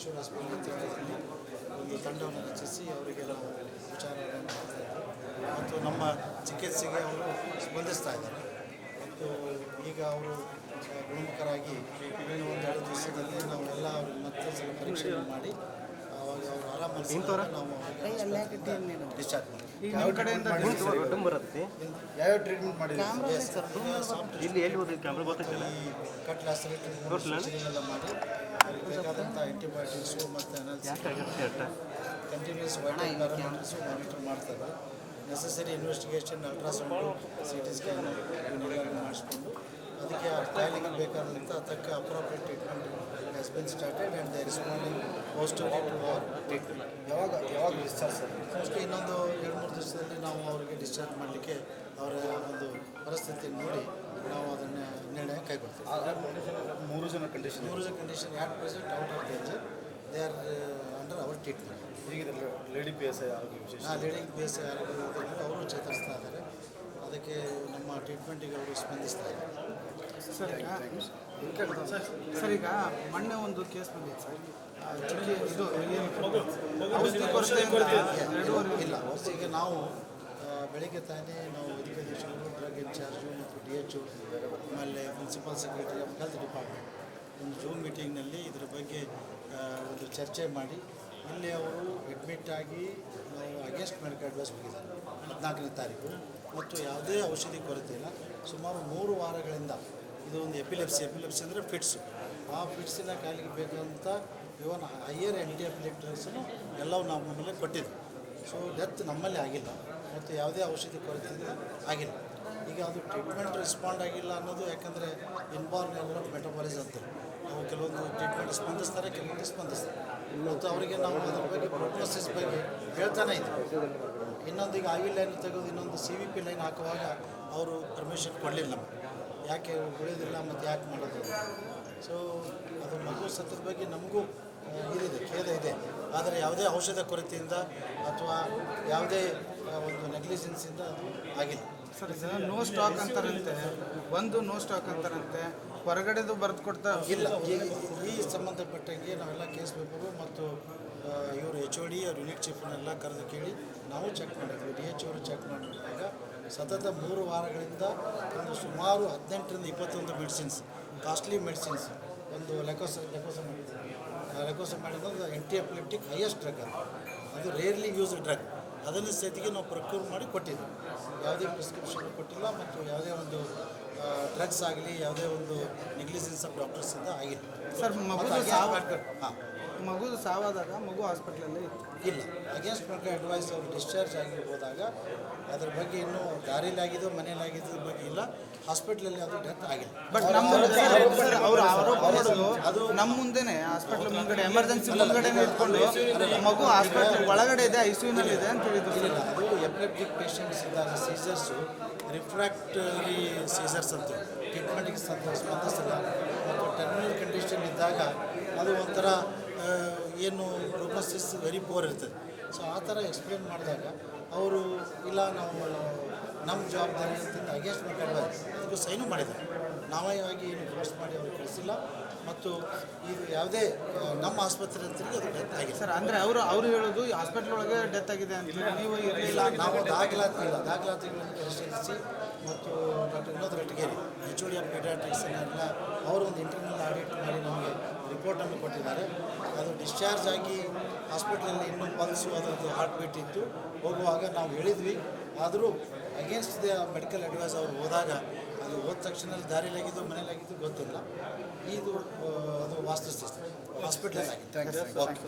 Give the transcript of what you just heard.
ಈಶ್ವರ ತೀರ್ಥದಲ್ಲಿ ಒಂದು ತಂಡವನ್ನು ರಚಿಸಿ ಅವರಿಗೆ ನಾವು ವಿಚಾರಗಳನ್ನು ಮಾಡ್ತಾ ಇದ್ದೀವಿ ಮತ್ತು ನಮ್ಮ ಚಿಕಿತ್ಸೆಗೆ ಅವರು ಸ್ಪಂದಿಸ್ತಾ ಇದ್ದಾರೆ. ಮತ್ತು ಈಗ ಅವರು ಗುಣಮುಖರಾಗಿ ಇನ್ನೂ ಒಂದು ಎರಡು ದಿವಸದಲ್ಲಿ ನಾವು ಎಲ್ಲ ಮತ್ತೆ ಸ್ವಲ್ಪ ಪರೀಕ್ಷೆಯನ್ನು ಮಾಡಿ ಕಡೆಯಿಂದ ಬರುತ್ತೆ ಯಾವ್ಯಾವ ಟ್ರೀಟ್ಮೆಂಟ್ ಇಲ್ಲಿ ಎಲ್ಲಿ ಹೋದ್ರೆ ಕ್ಯಾಮ್ರಾ ಗೊತ್ತಾಗ್ತಿಲ್ಲ ಈ ಟ್ರೀಟ್ಮೆಂಟ್ ಎಲ್ಲ ಮಾಡಿ. ಅವ್ರಿಗೆ ಬೇಕಾದಂಥ ಆ್ಯಂಟಿಬಯೋಟಿಕ್ಸು ಮತ್ತು ಅನಾಲಿಸಿಸ್ ಕಂಟಿನ್ಯೂಸ್ ಮಾನಿಟರ್ ಮಾಡ್ತಾರೆ. Necessary investigation ultrasound C T scan ಮಾಡಿಸ್ಕೊಂಡು ಅದಕ್ಕೆ ಆ ಕಾಯಿಲೆಗೆ ಬೇಕಾದಂಥ ತಕ್ಕ appropriate treatment has been started and they responding post to our treatment ಯಾವಾಗ ಯಾವಾಗ ಡಿಸ್ಚಾರ್ಜ್ ಸರ್? ಮೋಸ್ಟ್ಲಿ ಇನ್ನೊಂದು ಎರಡು ಮೂರು ದಿವಸದಲ್ಲಿ ನಾವು ಅವರಿಗೆ ಡಿಸ್ಚಾರ್ಜ್ ಮಾಡಲಿಕ್ಕೆ ಅವರ ಒಂದು ಪರಿಸ್ಥಿತಿ ನೋಡಿ ನಾವು ಅದನ್ನು ನಿರ್ಣಯ ಕೈಗೊಳ್ತೀವಿ. ಮೂರು ಜನ ಕಂಡೀಷನ್ ಮೂರು ಜನ condition at present out of danger they are under our treatment ಹೀಗಿದೆ ಲೇಡಿ ಪಿ ಎಸ್ ಐ ಆರೋಗ್ಯ ವಿಶೇಷ. ಲೇಡಿ ಪಿ ಎಸ್ ಐ ಆರೋಗ್ಯ ಅವರು ಚೇತರಿಸ್ತಾ ಇದ್ದಾರೆ. ಅದಕ್ಕೆ ನಮ್ಮ ಟ್ರೀಟ್ಮೆಂಟಿಗೆ ಅವರು ಸ್ಪಂದಿಸ್ತಾ ಇದ್ದಾರೆ. ಸರ್ ಈಗ ಸರ್ ಈಗ ಮೊನ್ನೆ ಒಂದು ಕೇಸ್ ಬಂದಿತ್ತು ಸರ್. ಇದು ಔಷಧಿ ಇಲ್ಲ ಈಗ ನಾವು ಬೆಳಿಗ್ಗೆ ತಾನೇ ನಾವು ಅಧಿಕಾರಿಗಳು ಡ್ರಗ್ ಇನ್ಚಾರ್ಜು ಮತ್ತು ಡಿ ಎಚ್ ಆಮೇಲೆ principal secretary of health department ಒಂದು ಜೂಮ್ ಮೀಟಿಂಗ್ನಲ್ಲಿ ಇದರ ಬಗ್ಗೆ ಒಂದು ಚರ್ಚೆ ಮಾಡಿ ಇಲ್ಲಿ ಅವರು ಅಡ್ಮಿಟ್ ಆಗಿ ನಾವು ಅಗೇನ್ಸ್ಟ್ ಮೆಡಿಕಲ್ ಅಡ್ವೈಸ್ ಹೋಗಿದ್ದಾರೆ ಹದಿನಾಲ್ಕನೇ ತಾರೀಕು. ಮತ್ತು ಯಾವುದೇ ಔಷಧಿ ಕೊರತೆ ಇಲ್ಲ. ಸುಮಾರು ಮೂರು ವಾರಗಳಿಂದ ಇದು ಒಂದು ಎಪಿಲೆಪ್ಸಿ ಎಪಿಲೆಪ್ಸಿ ಅಂದರೆ ಫಿಟ್ಸು. ಆ ಫಿಟ್ಸಿನ ಕಾಯಿಲೆಗೆ ಬೇಕಾದಂಥ ಇವನ್ ಹೈಯರ್ ಆ್ಯಂಟಿ ಎಪಿಲೆಪ್ಟಿಕ್ಸನ್ನು ಎಲ್ಲವೂ ನಾವು ನಮ್ಮಲ್ಲಿ ಕೊಟ್ಟಿದ್ವಿ. ಸೊ ಡೆತ್ ನಮ್ಮಲ್ಲಿ ಆಗಿಲ್ಲ. ಮತ್ತು ಯಾವುದೇ ಔಷಧಿ ಕೊರತೆಯಿಂದ ಆಗಿಲ್ಲ. ಈಗ ಅದು ಟ್ರೀಟ್ಮೆಂಟ್ ರೆಸ್ಪಾಂಡ್ ಆಗಿಲ್ಲ ಅನ್ನೋದು ಯಾಕಂದರೆ ಎಲ್ಲ ಮೆಟಬಾಲಿಸ್ ಅಂತ. ಅವು ಕೆಲವೊಂದು ಟ್ರೀಟ್ಮೆಂಟ್ ಸ್ಪಂದಿಸ್ತಾರೆ, ಕೆಲವೊಂದು ಸ್ಪಂದಿಸ್ತಾರೆ. ಮತ್ತು ಅವರಿಗೆ ನಾವು ಅದ್ರ ಬಗ್ಗೆ ಪ್ರೋಗ್ನೋಸಿಸ್ ಬಗ್ಗೆ ಹೇಳ್ತಾನೆ ಇದ್ದರು ಇನ್ನೊಂದು ಈಗ ಐ ಲೈನ್ ತೆಗೆದು ಇನ್ನೊಂದು ಸಿ ವಿ ಪಿ ಲೈನ್ ಹಾಕುವಾಗ ಅವರು ಪರ್ಮಿಷನ್ ಕೊಡಲಿಲ್ಲ ಯಾಕೆ ಉಳಿಯೋದಿಲ್ಲ ಮತ್ತು ಯಾಕೆ ಮಾಡೋದು. ಸೊ ಅದು ಮಗು ಸತ್ತದ ಬಗ್ಗೆ ನಮಗೂ ಇದಿದೆ, ಖೇದ ಇದೆ. ಆದರೆ ಯಾವುದೇ ಔಷಧ ಕೊರತೆಯಿಂದ ಅಥವಾ ಯಾವುದೇ ಒಂದು ನೆಗ್ಲಿಜೆನ್ಸಿಂದ ಅದು ಆಗಿಲ್ಲ. ಸರ್ ನೋ ಸ್ಟಾಕ್ ಅಂತಾರಂತೆ. ಒಂದು ನೋ ಸ್ಟಾಕ್ ಅಂತಾರಂತೆ. ಹೊರಗಡೆದು ಬರೆದು ಕೊಡ್ತಾ ಇಲ್ಲ, ಈ ಸಂಬಂಧಪಟ್ಟಂಗೆ ನಾವೆಲ್ಲ ಕೇಸ್ ಪೇಪರು ಮತ್ತು ಇವರು ಎಚ್ ಓ ಡಿ ಅವ್ರ ಯೂನಿಟ್ ಚೀಫ್ನೆಲ್ಲ ಕರೆದು ಕೇಳಿ ನಾವು ಚೆಕ್ ಮಾಡಿದ್ವಿ. ಡಿ ಎಚ್ ಅವರು ಚೆಕ್ ಮಾಡಿದಾಗ ಸತತ ಮೂರು ವಾರಗಳಿಂದ ಒಂದು ಸುಮಾರು ಹದಿನೆಂಟರಿಂದ ಇಪ್ಪತ್ತೊಂದು ಮೆಡಿಸಿನ್ಸ್ ಕಾಸ್ಟ್ಲಿ ಮೆಡಿಸಿನ್ಸ್ ಒಂದು ಲೆಕೋಸ ಲೆಕೋಸಮೈಡ್ ಲೆಕೋಸಮೈಡ್ ಒಂದು ಎಂಟಿ ಎಪಿಲೆಪ್ಟಿಕ್ ಹೈಯೆಸ್ಟ್ ಡ್ರಗ್ ಅದು. ಅದು ರೇರ್ಲಿ ಯೂಸ್ಡ್ ಡ್ರಗ್ ಅದನ್ನು ಸೇತಿಗೆ ನಾವು ಪ್ರಕ್ಯೂರ್ ಮಾಡಿ ಕೊಟ್ಟಿದ್ದೀವಿ. ಯಾವುದೇ ಪ್ರಿಸ್ಕ್ರಿಪ್ಷನ್ ಕೊಟ್ಟಿಲ್ಲ ಮತ್ತು ಯಾವುದೇ ಒಂದು ಡ್ರಗ್ಸ್ ಆಗಲಿ ಯಾವುದೇ ಒಂದು ನೆಗ್ಲಿಜೆನ್ಸ್ ಆಫ್ ಡಾಕ್ಟರ್ಸಿಂದ ಆಗಿಲ್ಲ ಸರ್ ಮಗು ಸಾವು ಹಾಂ. ಮಗು ಸಾವಾದಾಗ ಮಗು ಹಾಸ್ಪಿಟ್ಲಲ್ಲಿ ಇಲ್ಲ. ಅಗೇನ್ಸ್ಟ್ ಮೆಡಿಕಲ್ ಅಡ್ವೈಸ್ ಅವರು ಡಿಸ್ಚಾರ್ಜ್ ಆಗಿ ಹೋದಾಗ ಅದ್ರ ಬಗ್ಗೆ ಇನ್ನೂ ದಾರಿಲಾಗಿದ್ದು ಮನೇಲಾಗಿದ್ದು ಬಗ್ಗೆ ಇಲ್ಲ. ಹಾಸ್ಪಿಟ್ಲಲ್ಲಿ ಅದು ಡೆತ್ ಆಗಿಲ್ಲ. ಬಟ್ ನಮ್ಮ ಅವರು ಆರೋಪ ಮಾಡೋದು ಅದು ನಮ್ಮ ಮುಂದೆನೆ ಹಾಸ್ಪಿಟ್ಲ್ ಮುಂದ್ಗಡೆ ಎಮರ್ಜೆನ್ಸಿ ಮುಂದ್ಗಡೆ ಇಟ್ಕೊಂಡು ಮಗು ಹಾಸ್ಪಿಟ್ಲ್ ಒಳಗಡೆ ಇದೆ ಐ ನಲ್ಲಿ ಇದೆ ಅಂತ ಹೇಳಿದ್ರು. ಇಲ್ಲ ಅದು ಎಪಿಲೆಪ್ಟಿಕ್ ಪೇಷಂಟ್ಸ್ ಇದ್ದಾಗ ಸೀಸರ್ಸು ರಿಫ್ರಾಕ್ಟರಿ ಸೀಸರ್ಸ್ ಅಂತ ಟ್ರೀಟ್ಮೆಂಟಿಗೆ ಸ್ಪಂದಿಸಲ್ಲ ಮತ್ತು ಟರ್ಮಿನಲ್ ಕಂಡೀಷನ್ ಇದ್ದಾಗ ಅದು ಒಂಥರ ಏನು ಪ್ರೋಗ್ನೋಸಿಸ್ ವೆರಿ ಪೋರ್ ಇರ್ತದೆ. ಸೊ ಆ ಥರ ಎಕ್ಸ್ಪ್ಲೇನ್ ಮಾಡಿದಾಗ ಅವರು ಇಲ್ಲ ನಾವು ನಮ್ಮ ಜವಾಬ್ದಾರಿ ಅಂತಿಂದ ಅಗೇನ್ಸ್ಟ್ ಮಾಡ್ಕೊಂಡು ಅದಕ್ಕೂ ಸೈನು ಮಾಡಿದ್ದಾರೆ. ನಾವೇ ಆಗಿ ಏನು ಫೋರ್ಸ್ ಮಾಡಿ ಅವ್ರಿಗೆ ಕಳಿಸಿಲ್ಲ. ಮತ್ತು ಇದು ಯಾವುದೇ ನಮ್ಮ ಆಸ್ಪತ್ರೆ ಅಂತ ಅದು ಡೆತ್ ಆಗಿದೆ. ಸರ್ ಅಂದರೆ ಅವರು ಅವರು ಹೇಳೋದು ಹಾಸ್ಪಿಟ್ಲ್ ಒಳಗೆ ಡೆತ್ ಆಗಿದೆ ಅಂತ ನೀವು ಇರಲಿಲ್ಲ ಇಲ್ಲ ನಾವು ದಾಖಲಾತಿ ಇಲ್ಲ. ದಾಖಲಾತಿಗಳನ್ನು ಪರಿಶೀಲಿಸಿ ಮತ್ತು ರಟ್ಗೇರಿ ಎಚ್ ಡಿ ಎಫ್ ಪೀಡಿಯಾಟ್ರಿಕ್ಸನ್ನೆಲ್ಲ ಅವರು ಒಂದು ಇಂಟರ್ನಲ್ ಆಡಿಟ್ ಮಾಡಿ ನಮಗೆ ರಿಪೋರ್ಟನ್ನು ಕೊಟ್ಟಿದ್ದಾರೆ. ಅದು ಡಿಸ್ಚಾರ್ಜ್ ಆಗಿ ಹಾಸ್ಪಿಟ್ಲಲ್ಲಿ ಇನ್ನೂ ಪಲ್ಸು ಅದರದ್ದು ಹಾರ್ಟ್ ಬೀಟ್ ಇತ್ತು. ಹೋಗುವಾಗ ನಾವು ಹೇಳಿದ್ವಿ. ಆದರೂ ಅಗೇನ್ಸ್ಟ್ ದ ಮೆಡಿಕಲ್ ಅಡ್ವೈಸ್ ಅವರು ಹೋದಾಗ ಅದು ಹೋದ ತಕ್ಷಣ ದಾರಿಲಾಗಿದ್ದು ಮನೇಲಾಗಿದ್ದು ಗೊತ್ತಿಲ್ಲ. ಇದು ಅದು ವಾಸ್ತುಸ್ಥಿತಿ ಆಗಿದೆ. ಓಕೆ